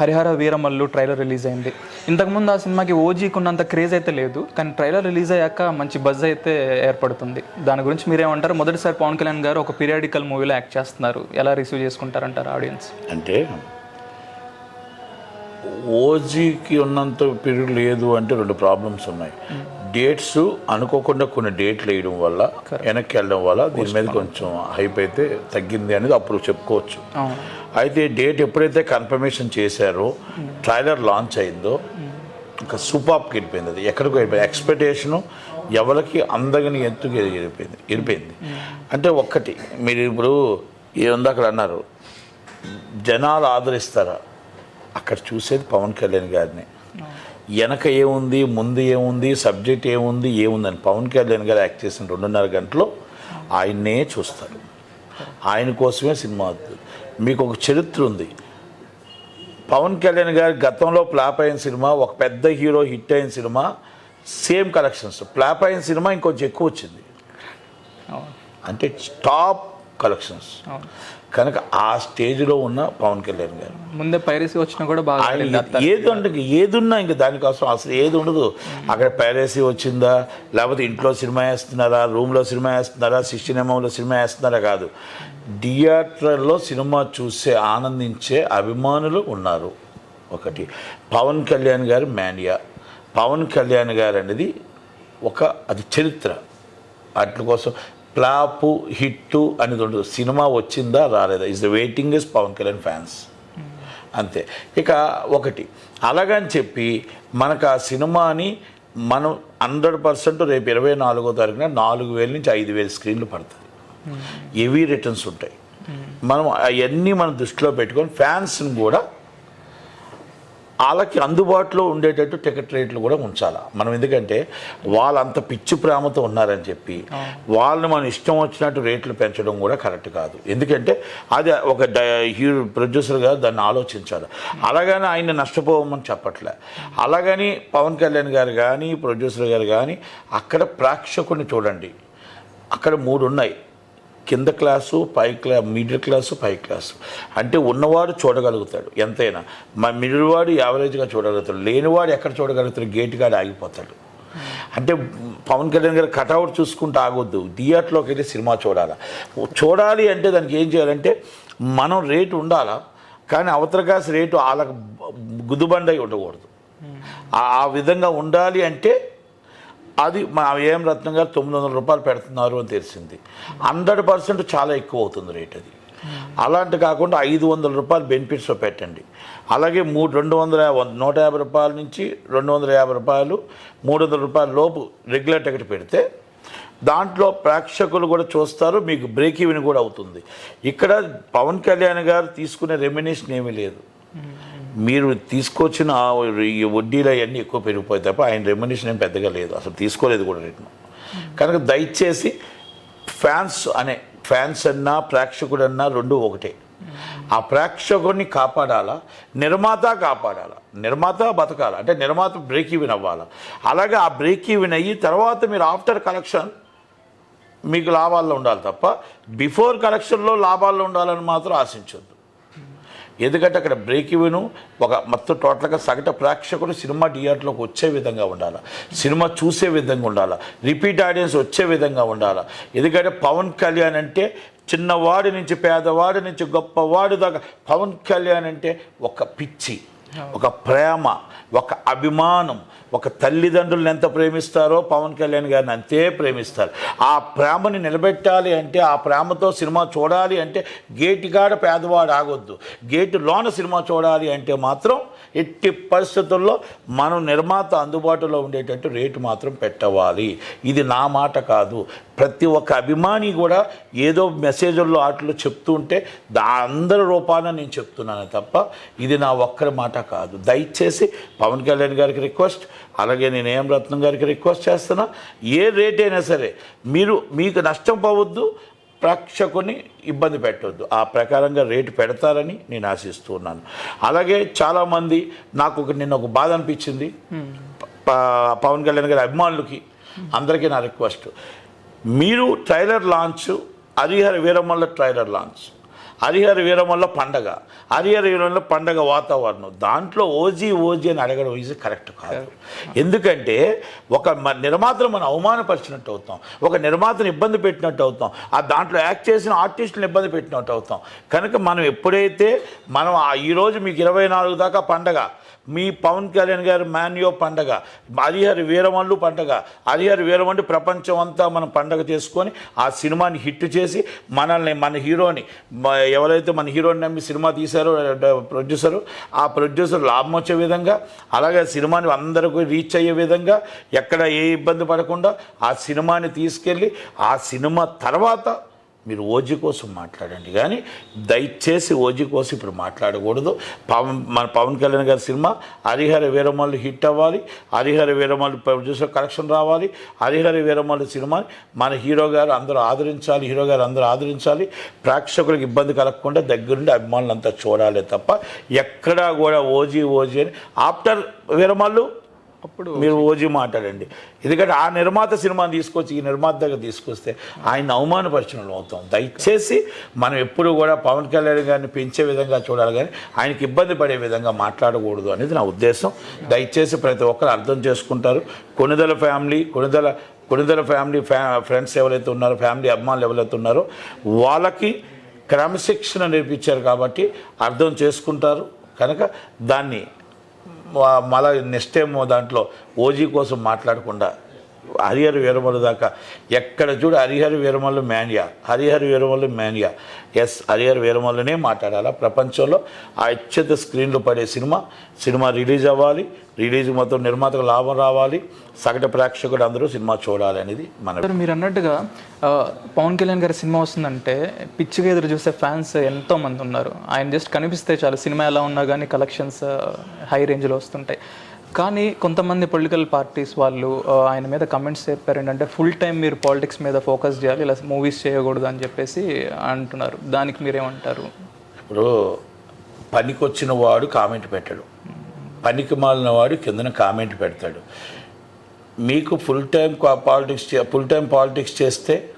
Harihara Veeramallu trailer release అయింది. ఇంతకుముందు ఆ సినిమాకి ఓజీకి ఉన్నంత క్రేజ్ అయితే లేదు కానీ ట్రైలర్ రిలీజ్ అయ్యాక మంచి బజ్ అయితే ఏర్పడుతుంది. దాని గురించి మీరేమంటారు? మొదటిసారి పవన్ కళ్యాణ్ గారు ఒక పీరియాడికల్ మూవీలో యాక్ట్ చేస్తున్నారు. ఎలా రిసీవ్ చేసుకుంటారంటారు ఆడియన్స్ అంటే ఓజీకి ఉన్నంత పీరియడ్ లేదు అంటే రెండు ప్రాబ్లమ్స్ ఉన్నాయి. డేట్స్ అనుకోకుండా కొన్ని డేట్లు వేయడం వల్ల వెనక్కి వెళ్ళడం వల్ల దీని మీద కొంచెం హైప్ అయితే తగ్గింది అనేది అప్పుడు చెప్పుకోవచ్చు. అయితే డేట్ ఎప్పుడైతే కన్ఫర్మేషన్ చేశారో ట్రైలర్ లాంచ్ అయిందో ఇంకా సూపాప్కి వెళ్ళిపోయింది అది. ఎక్కడికి వెళ్ళిపోయింది. ఎక్స్పెక్టేషను ఎవరికి అందగని ఎత్తుకు వెళ్ళిపోయింది. వెళ్ళిపోయింది. అంటే ఒక్కటి మీరు ఇప్పుడు ఏముంది అక్కడ అన్నారు జనాలు ఆదరిస్తారా? అక్కడ చూసేది పవన్ కళ్యాణ్ గారిని. వెనక ఏముంది ముందు ఏముంది సబ్జెక్ట్ ఏముంది ఏముందని పవన్ కళ్యాణ్ గారు యాక్ట్ చేసిన రెండున్నర గంటలో ఆయన్నే చూస్తారు. ఆయన కోసమే సినిమా మీకు ఒక చరిత్ర ఉంది. పవన్ కళ్యాణ్ గారి గతంలో ఫ్లాప్ అయిన సినిమా ఒక పెద్ద హీరో హిట్ అయిన సినిమా సేమ్ కలెక్షన్స్. ఫ్లాప్ అయిన సినిమా ఇంకొంచెం ఎక్కువ వచ్చింది. అంటే టాప్ కలెక్షన్స్. కనుక ఆ స్టేజ్లో ఉన్న పవన్ కళ్యాణ్ గారు. ముందే పైరసీ వచ్చినా కూడా బాగా ఏది ఇంక ఏది ఉన్నా ఇంకా దానికోసం అసలు ఏది ఉండదు. అక్కడ పైరసీ వచ్చిందా లేకపోతే ఇంట్లో సినిమా వేస్తున్నారా రూమ్లో సినిమా వేస్తున్నారా సిస్టినెమంలో సినిమా వేస్తున్నారా కాదు. థియేటర్లో సినిమా చూసే ఆనందించే అభిమానులు ఉన్నారు ఒకటి. పవన్ కళ్యాణ్ గారి మేనియా. పవన్ కళ్యాణ్ గారు అనేది ఒక అది చరిత్ర. అట్ల కోసం ఫ్లాపు హిట్టు అనేది ఉండదు సినిమా వచ్చిందా రాలేదా? Is the waiting is Pawan Kalyan fans అంతే. ఇక ఒకటి. అలాగని చెప్పి మనకు ఆ సినిమాని మనం హండ్రెడ్ పర్సెంట్ రేపు ఇరవై నాలుగో తారీఖున నాలుగు వేల నుంచి ఐదు వేల స్క్రీన్లు పడుతుంది హెవీ రిటర్న్స్ ఉంటాయి. మనం అవన్నీ మనం దృష్టిలో పెట్టుకొని ఫ్యాన్స్ని కూడా వాళ్ళకి అందుబాటులో ఉండేటట్టు టికెట్ రేట్లు కూడా ఉంచాలి. మనం ఎందుకంటే వాళ్ళు అంత పిచ్చి ప్రేమతో ఉన్నారని చెప్పి వాళ్ళని మనం ఇష్టం వచ్చినట్టు రేట్లు పెంచడం కూడా కరెక్ట్ కాదు. ఎందుకంటే అది ఒక డ హీరో ప్రొడ్యూసర్గా దాన్ని ఆలోచించాలి. అలాగని ఆయన నష్టపోవమని చెప్పట్లే. అలాగని పవన్ కళ్యాణ్ గారు కానీ ప్రొడ్యూసర్ గారు కానీ అక్కడ ప్రేక్షకుని చూడండి. అక్కడ మూడు ఉన్నాయి. కింద క్లాసు పై క్లా మిడిల్ క్లాసు పై క్లాసు. అంటే ఉన్నవాడు చూడగలుగుతాడు ఎంతైనా. మా మిడిల్ వాడు యావరేజ్గా చూడగలుగుతాడు లేనివాడు ఎక్కడ చూడగలుగుతాడు గేట్ కాడ ఆగిపోతాడు. అంటే పవన్ కళ్యాణ్ గారు కటౌట్ చూసుకుంటూ ఆగొద్దు థియేటర్లోకి వెళ్ళి సినిమా చూడాలి. చూడాలి అంటే దానికి ఏం చేయాలంటే మనం రేటు ఉండాలా కానీ అవతల కాసి రేటు వాళ్ళకి గుద్దుబండై ఉండకూడదు. ఆ విధంగా ఉండాలి అంటే అది మా ఏఎం రత్నం గారు తొమ్మిది వందల రూపాయలు పెడుతున్నారు అని తెలిసింది. హండ్రెడ్ పర్సెంట్ చాలా ఎక్కువ అవుతుంది రేట్ అది. అలాంటి కాకుండా ఐదు వందల రూపాయలు బెనిఫిట్స్లో పెట్టండి. అలాగే మూడు రెండు వందల నూట యాభై రూపాయల నుంచి రెండు వందల యాభై రూపాయలు మూడు వందల రూపాయల లోపు రెగ్యులర్ టికెట్ పెడితే దాంట్లో ప్రేక్షకులు కూడా చూస్తారు మీకు బ్రేక్ ఈవెన్ కూడా అవుతుంది. ఇక్కడ పవన్ కళ్యాణ్ గారు తీసుకునే రెమ్యునేషన్ ఏమీ లేదు. మీరు తీసుకొచ్చిన ఆ ఈ వడ్డీలు అవన్నీ ఎక్కువ పెరిగిపోయి తప్ప ఆయన రెమ్యునేషన్ ఏం పెద్దగా లేదు. అసలు తీసుకోలేదు కూడా రేటు. కనుక దయచేసి ఫ్యాన్స్ అనే ఫ్యాన్స్ అన్నా ప్రేక్షకుడన్నా రెండు ఒకటే. ఆ ప్రేక్షకుడిని కాపాడాలా? నిర్మాత కాపాడాలా? నిర్మాత బతకాల? అంటే నిర్మాత బ్రేక్ ఈవెన్ అవ్వాలా? అలాగే ఆ బ్రేక్ ఈవెన్ అయ్యి తర్వాత మీరు ఆఫ్టర్ కలెక్షన్ మీకు లాభాల్లో ఉండాలి తప్ప బిఫోర్ కలెక్షన్లో లాభాల్లో ఉండాలని మాత్రం ఆశించొద్దు. ఎందుకంటే అక్కడ బ్రేక్ ఇవ్వను ఒక మొత్తం టోటల్గా సగటు ప్రేక్షకుడు సినిమా థియేటర్లోకి వచ్చే విధంగా ఉండాలి. సినిమా చూసే విధంగా ఉండాలి. రిపీట్ ఆడియన్స్ వచ్చే విధంగా ఉండాలి. ఎందుకంటే పవన్ కళ్యాణ్ అంటే చిన్నవాడి నుంచి పేదవాడి నుంచి గొప్పవాడి దాకా. పవన్ కళ్యాణ్ అంటే ఒక పిచ్చి. ఒక ప్రేమ ఒక అభిమానం ఒక తల్లిదండ్రులను ఎంత ప్రేమిస్తారో పవన్ కళ్యాణ్ గారిని అంతే ప్రేమిస్తారు. ఆ ప్రేమని నిలబెట్టాలి అంటే ఆ ప్రేమతో సినిమా చూడాలి అంటే గేటు కాడ పేదవాడు ఆగొద్దు. గేటు లోన సినిమా చూడాలి అంటే మాత్రం ఎట్టి పరిస్థితుల్లో మనం నిర్మాత అందుబాటులో ఉండేటట్టు రేటు మాత్రం పెట్టవాలి. ఇది నా మాట కాదు. ప్రతి ఒక్క అభిమాని కూడా ఏదో మెసేజ్ల్లో ఆటలు చెప్తూ ఉంటే దా అందరి రూపాన నేను చెప్తున్నాను తప్ప ఇది నా ఒక్కరి మాట కాదు. దయచేసి పవన్ కళ్యాణ్ గారికి రిక్వెస్ట్ అలాగే నేను ఏం రత్నం గారికి రిక్వెస్ట్ చేస్తున్నా. ఏ రేట్ అయినా సరే మీరు మీకు నష్టం పోవద్దు. ప్రేక్షకుని ఇబ్బంది పెట్టవద్దు ఆ ప్రకారంగా రేటు పెడతారని నేను ఆశిస్తూ ఉన్నాను అలాగే చాలామంది నాకు ఒక నిన్న ఒక బాధ అనిపించింది. పవన్ కళ్యాణ్ గారి అభిమానులకి అందరికీ నా రిక్వెస్ట్. మీరు trailer launch Harihara Veeramalla trailer launch. Harihara Veeramalla పండగ. హరిహర వీరమల్ల పండగ వాతావరణం. దాంట్లో ఓజీ ఓజీ అని అడగడం ఈజీ కరెక్ట్ కాదు. ఎందుకంటే ఒక మ- నిర్మాతను మనం అవమానపరిచినట్టు అవుతాం. ఒక నిర్మాతను ఇబ్బంది పెట్టినట్టు అవుతాం. ఆ దాంట్లో యాక్ట్ చేసిన ఆర్టిస్టులను ఇబ్బంది పెట్టినట్టు అవుతాం. కనుక మనం ఎప్పుడైతే మనం ఈరోజు మీకు ఇరవై నాలుగు దాకా పండగ మీ పవన్ కళ్యాణ్ గారి మాన్యో పండగ హరిహరి వీరమల్లు పండగ హరిహరి వీరమల్లు ప్రపంచం అంతా మనం పండగ చేసుకొని ఆ సినిమాని హిట్ చేసి మనల్ని మన హీరోని ఎవరైతే మన హీరోని నమ్మి సినిమా తీశారో ప్రొడ్యూసరు ఆ ప్రొడ్యూసర్ లాభం వచ్చే విధంగా అలాగే సినిమాని అందరికీ రీచ్ అయ్యే విధంగా ఎక్కడ ఏ ఇబ్బంది పడకుండా ఆ సినిమాని తీసుకెళ్ళి ఆ సినిమా తర్వాత మీరు ఓజీ కోసం మాట్లాడండి. కానీ దయచేసి ఓజీ కోసం ఇప్పుడు మాట్లాడకూడదు. పవన్ మన పవన్ కళ్యాణ్ గారి సినిమా హరిహర వీరమల్లు హిట్ అవ్వాలి. హరిహర వీరమల్లు ప్రొడ్యూసర్ కలెక్షన్ రావాలి. హరిహర వీరమల్లు సినిమాని మన హీరో గారు అందరూ ఆదరించాలి. హీరో గారు అందరూ ఆదరించాలి. ప్రేక్షకులకు ఇబ్బంది కలగకుండా దగ్గరుండి అభిమానులు అంతా చూడాలి తప్ప ఎక్కడా కూడా ఓజీ ఓజీ అని ఆఫ్టర్ వీరమల్లు అప్పుడు మీరు ఓజీ మాట్లాడండి. ఎందుకంటే ఆ నిర్మాత సినిమాని తీసుకొచ్చి ఈ నిర్మాత దగ్గర తీసుకొస్తే ఆయన అవమానపరిచిన అవుతాం. దయచేసి మనం ఎప్పుడు కూడా పవన్ కళ్యాణ్ గారిని పెంచే విధంగా చూడాలి కానీ ఆయనకి ఇబ్బంది పడే విధంగా మాట్లాడకూడదు అనేది నా ఉద్దేశం. దయచేసి ప్రతి ఒక్కరు అర్థం చేసుకుంటారు. కొనుదల ఫ్యామిలీ కొనుదల కొనుదల ఫ్యామిలీ ఫ్యా ఫ్రెండ్స్ ఎవరైతే ఉన్నారో ఫ్యామిలీ అభిమానులు ఎవరైతే ఉన్నారో వాళ్ళకి క్రమశిక్షణ నేర్పించారు కాబట్టి అర్థం చేసుకుంటారు. కనుక దాన్ని మళ్ళీ నెక్స్ట్ టైం దాంట్లో ఓజీ కోసం మాట్లాడకుండా హరిహర వీరమల దాకా. ఎక్కడ చూడు Harihara Veeramallu mania. Harihara Veeramallu mania. Yes Harihara వీరమల్లునే మాట్లాడాలా. ప్రపంచంలో ఆ అత్యంత స్క్రీన్లు పడే సినిమా. సినిమా రిలీజ్ అవ్వాలి. రిలీజ్ మొత్తం నిర్మాతకు లాభం రావాలి. సగటు ప్రేక్షకుడు అందరూ సినిమా చూడాలి అనేది మన మీరు అన్నట్టుగా పవన్ కళ్యాణ్ గారి సినిమా వస్తుందంటే పిచ్చిగా ఎదురు చూసే ఫ్యాన్స్ ఎంతో మంది ఉన్నారు. ఆయన జస్ట్ కనిపిస్తే చాలు. సినిమా ఎలా ఉన్నా కానీ కలెక్షన్స్ హై రేంజ్లో వస్తుంటాయి. కానీ కొంతమంది పొలిటికల్ పార్టీస్ వాళ్ళు ఆయన మీద కమెంట్స్ చెప్పారు ఏంటంటే ఫుల్ టైం మీరు పాలిటిక్స్ మీద ఫోకస్ చేయాలి ఇలా మూవీస్ చేయకూడదు అని చెప్పేసి అంటున్నారు. దానికి మీరేమంటారు? ఇప్పుడు పనికొచ్చిన వాడు కామెంట్ పెట్టడు. పనికి మాలిన వాడు కిందన కామెంట్ పెడతాడు. మీకు full time politics full time politics చేస్తే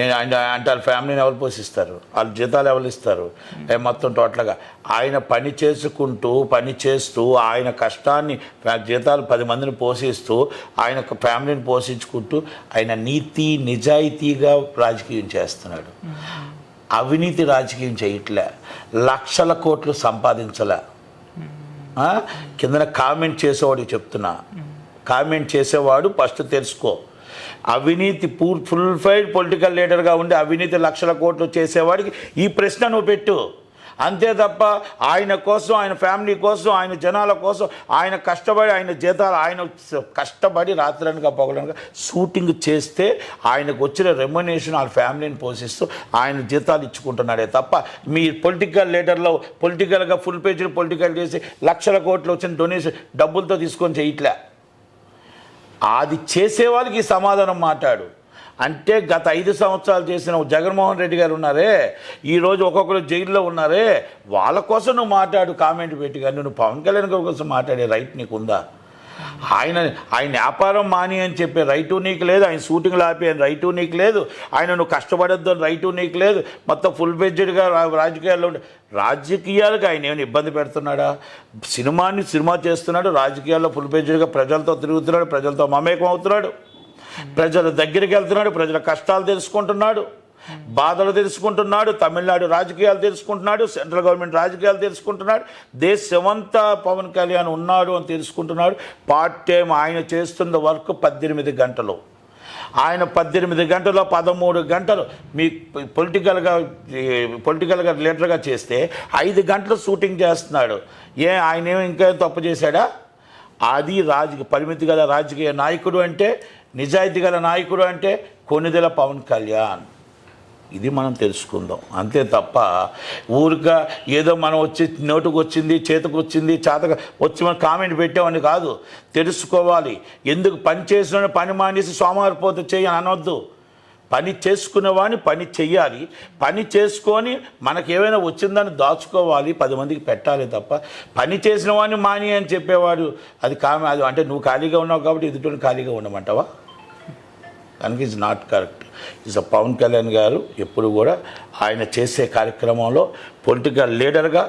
అంటే వాళ్ళ ఫ్యామిలీని ఎవరు పోషిస్తారు? వాళ్ళ జీతాలు ఎవరు ఇస్తారు? మొత్తం టోటల్గా. ఆయన పని చేసుకుంటూ పని చేస్తూ ఆయన కష్టాన్ని జీతాలు పది మందిని పోషిస్తూ ఆయన ఫ్యామిలీని పోషించుకుంటూ ఆయన నీతి నిజాయితీగా రాజకీయం చేస్తున్నాడు. అవినీతి రాజకీయం చేయట్లే. లక్షల కోట్లు సంపాదించలే. కిందన కామెంట్ చేసేవాడికి చెప్తున్నా. కామెంట్ చేసేవాడు ఫస్ట్ తెలుసుకో. అవినీతి పూర్ ఫుల్ ఫైడ్ పొలిటికల్ లీడర్గా ఉండి అవినీతి లక్షల కోట్లు చేసేవాడికి ఈ ప్రశ్న నువ్వు పెట్టు. అంతే తప్ప ఆయన కోసం ఆయన ఫ్యామిలీ కోసం ఆయన జనాల కోసం ఆయన కష్టపడి ఆయన జీతాలు ఆయన కష్టపడి రాత్రనక పొగలనక షూటింగ్ చేస్తే ఆయనకు వచ్చిన రెమ్యునేషన్ వాళ్ళ ఫ్యామిలీని పోషిస్తూ ఆయన జీతాలు ఇచ్చుకుంటున్నాడే తప్ప మీ పొలిటికల్ లీడర్లో పొలిటికల్గా ఫుల్ పేజీలు పొలిటికల్ చేసి లక్షల కోట్లు వచ్చిన డొనేషన్ డబ్బులతో తీసుకొని చేయట్లే. అది చేసే వాళ్ళకి ఈ సమాధానం మాట్లాడు. అంటే గత ఐదు సంవత్సరాలు చేసిన జగన్మోహన్ రెడ్డి గారు ఉన్నారే ఈరోజు ఒక్కొక్కరు జైల్లో ఉన్నారే వాళ్ళ కోసం నువ్వు మాట్లాడు కామెంట్ పెట్టి కానీ నువ్వు పవన్ కళ్యాణ్ గారి కోసం మాట్లాడే రైట్ నీకు ఉందా ఆయన ఆయన వ్యాపారం మాని అని చెప్పే రైటు నీకు లేదు ఆయన షూటింగ్లు ఆపే రైటు నీకు లేదు ఆయన నువ్వు కష్టపడొద్దు అని రైటు నీకు లేదు మొత్తం ఫుల్ బెడ్జెడ్గా రాజకీయాల్లో రాజకీయాలకు ఆయన ఏమైనా ఇబ్బంది పెడుతున్నాడా? సినిమాని సినిమా చేస్తున్నాడు రాజకీయాల్లో ఫుల్ బెడ్జెడ్గా ప్రజలతో తిరుగుతున్నాడు ప్రజలతో మమేకం అవుతున్నాడు ప్రజల దగ్గరికి వెళ్తున్నాడు ప్రజల కష్టాలు తెలుసుకుంటున్నాడు. బాధలు తెలుసుకుంటున్నాడు తమిళనాడు రాజకీయాలు తెలుసుకుంటున్నాడు సెంట్రల్ గవర్నమెంట్ రాజకీయాలు తెలుసుకుంటున్నాడు దేశమంతా పవన్ కళ్యాణ్ ఉన్నాడు అని తెలుసుకుంటున్నాడు. పార్ట్ టైం ఆయన చేస్తున్న వర్క్ పద్దెనిమిది గంటలు. ఆయన పద్దెనిమిది గంటలు పదమూడు గంటలు మీ పొలిటికల్గా పొలిటికల్గా లీడర్గా చేస్తే ఐదు గంటలు షూటింగ్ చేస్తున్నాడు. ఏ ఆయన ఏమి ఇంకా తప్పు చేశాడా? అది రాజకీయ పరిమితి గల రాజకీయ నాయకుడు అంటే నిజాయితీ గల నాయకుడు అంటే కొనిదెల పవన్ కళ్యాణ్. ఇది మనం తెలుసుకుందాం. అంతే తప్ప ఊరిగా ఏదో మనం వచ్చి నోటుకు వచ్చింది చేతకు వచ్చింది చేతకు వచ్చి మనం కామెంట్ పెట్టామని కాదు. తెలుసుకోవాలి. ఎందుకు పని చేసిన పని మానేసి సోమవారిపోతే చేయి అని అనొద్దు. పని చేసుకునేవాడిని పని చెయ్యాలి. పని చేసుకొని మనకి ఏమైనా వచ్చిందని దాచుకోవాలి. పది మందికి పెట్టాలి తప్ప పని చేసిన వాడిని మాని అని చెప్పేవాడు. అది కామె అది అంటే నువ్వు ఖాళీగా ఉన్నావు కాబట్టి ఎదుటి ఖాళీగా ఉండమంటావా? కనుక is not correct is Pawan Kalyan గారు ఎప్పుడు కూడా ఆయన చేసే కార్యక్రమంలో పొలిటికల్ లీడర్గా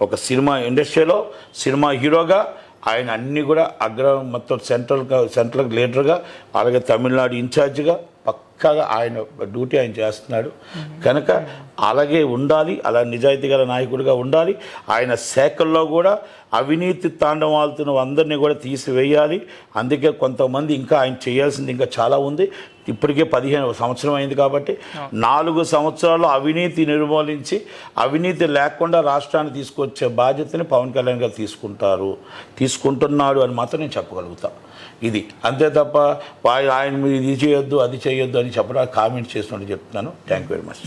ఒక సినిమా ఇండస్ట్రీలో సినిమా హీరోగా ఆయన అన్నీ కూడా అగ్ర మొత్తం సెంట్రల్ సెంట్రల్ లీడర్గా అలాగే తమిళనాడు ఇన్ఛార్జిగా పక్కాగా ఆయన డ్యూటీ ఆయన చేస్తున్నాడు. కనుక అలాగే ఉండాలి అలా నిజాయితీ గల నాయకుడిగా ఉండాలి. ఆయన శాఖల్లో కూడా అవినీతి తాండవాలుతున్న అందరినీ కూడా తీసివేయాలి. అందుకే కొంతమంది ఇంకా ఆయన చేయాల్సింది ఇంకా చాలా ఉంది. ఇప్పటికే పదిహేను సంవత్సరం అయింది కాబట్టి నాలుగు సంవత్సరాలు అవినీతి నిర్మూలించి అవినీతి లేకుండా రాష్ట్రాన్ని తీసుకొచ్చే బాధ్యతని పవన్ కళ్యాణ్ గారు తీసుకుంటారు. తీసుకుంటున్నాడు అని మాత్రం నేను చెప్పగలుగుతాను ఇది. అంతే తప్ప ఆయన మీరు ఇది చేయొద్దు అది చేయొద్దు అని చెప్పడానికి కామెంట్ చేసినట్టు చెప్తున్నాను. Thank you very much